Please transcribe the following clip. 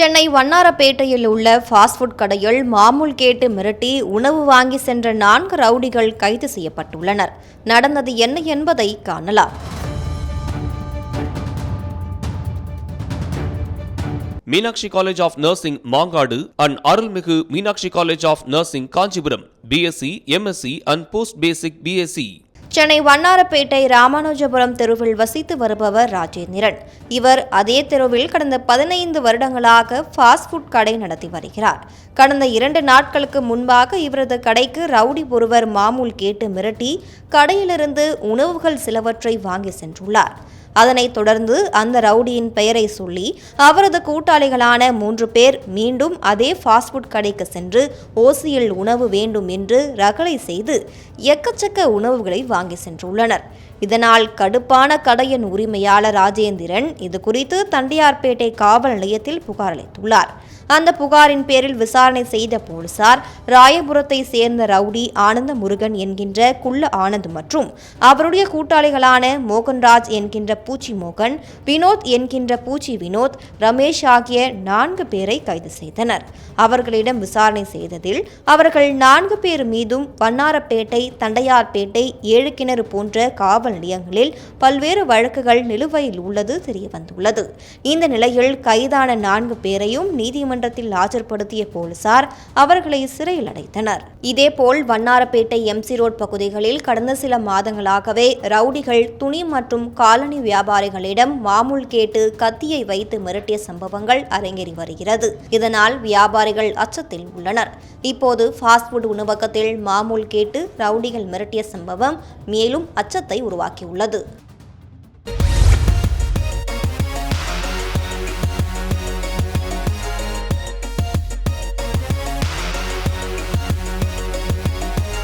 சென்னை வண்ணாரப்பேட்டையில் உள்ள fast food கடையில் மாமூல் கேட்டு மிரட்டி உணவு வாங்கி சென்ற நான்கு ரவுடிகள் கைது செய்யப்பட்டுள்ளனர். நடந்தது என்ன என்பதை காணலாம். Meenakshi college of nursing Mangadu and Arulmigu Meenakshi college of nursing Kanchipuram BSc MSc and post basic BSc Chennai Vannarapettai Ramanujapuram தெருவில் வசித்து வருபவர் ராஜேந்திரன். இவர் அதே தெருவில் கடந்த பதினைந்து வருடங்களாக ஃபாஸ்ட் ஃபுட் கடை நடத்தி வருகிறார். கடந்த இரண்டு நாட்களுக்கு முன்பாக இவரது கடைக்கு ரவுடி ஒருவர் மாமூல் கேட்டு மிரட்டி கடையிலிருந்து உணவுகள் சிலவற்றை வாங்கி சென்றுள்ளார். அதனைத் தொடர்ந்து அந்த ரவுடியின் பெயரை சொல்லி அவரது கூட்டாளிகளான மூன்று பேர் மீண்டும் அதே ஃபாஸ்ட் ஃபுட் கடைக்கு சென்று ஓசியில் உணவு வேண்டும் என்று ரகளை செய்து எக்கச்சக்க உணவுகளை வாங்கி சென்றுள்ளனர். இதனால் கடுப்பான கடையின் உரிமையாளர் ராஜேந்திரன் இது குறித்து தண்டியார்பேட்டை காவல் நிலையத்தில் புகார் அளித்துள்ளார். அந்த புகாரின் பேரில் விசாரணை செய்த போலீசார் ராயபுரத்தை சேர்ந்த ரவுடி ஆனந்த முருகன் என்கின்ற குள்ள ஆனந்த் மற்றும் அவருடைய கூட்டாளிகளான மோகன்ராஜ் என்கின்ற பூச்சி மோகன் வினோத் என்கின்ற பூச்சி வினோத் ரமேஷ் ஆகிய நான்கு பேரை கைது செய்தனர். அவர்களிடம் விசாரணை செய்ததில் அவர்கள் நான்கு பேர் மீதும் வண்ணாரப்பேட்டை தண்டையார்பேட்டை ஏழு கிணறு போன்ற காவல் நிலையங்களில் பல்வேறு வழக்குகள் நிலுவையில் உள்ளது தெரியவந்துள்ளது. இந்த நிலையில் கைதான நான்கு பேரையும் நீதிமன்ற நீதிமன்றத்தில் ஆஜர்படுத்திய போலீசார் அவர்களை சிறையில் அடைத்தனர். இதேபோல் வண்ணாரப்பேட்டை எம்சி ரோட் பகுதிகளில் கடந்த சில மாதங்களாகவே ரவுடிகள் துணி மற்றும் காலனி வியாபாரிகளிடம் மாமூல் கேட்டு கத்தியை வைத்து மிரட்டிய சம்பவங்கள் அரங்கேறி வருகிறது. இதனால் வியாபாரிகள் அச்சத்தில் உள்ளனர். இப்போது ஃபாஸ்ட் ஃபுட் உணவகத்தில் மாமூல் கேட்டு ரவுடிகள் மிரட்டிய சம்பவம் மேலும் அச்சத்தை உருவாக்கியுள்ளது.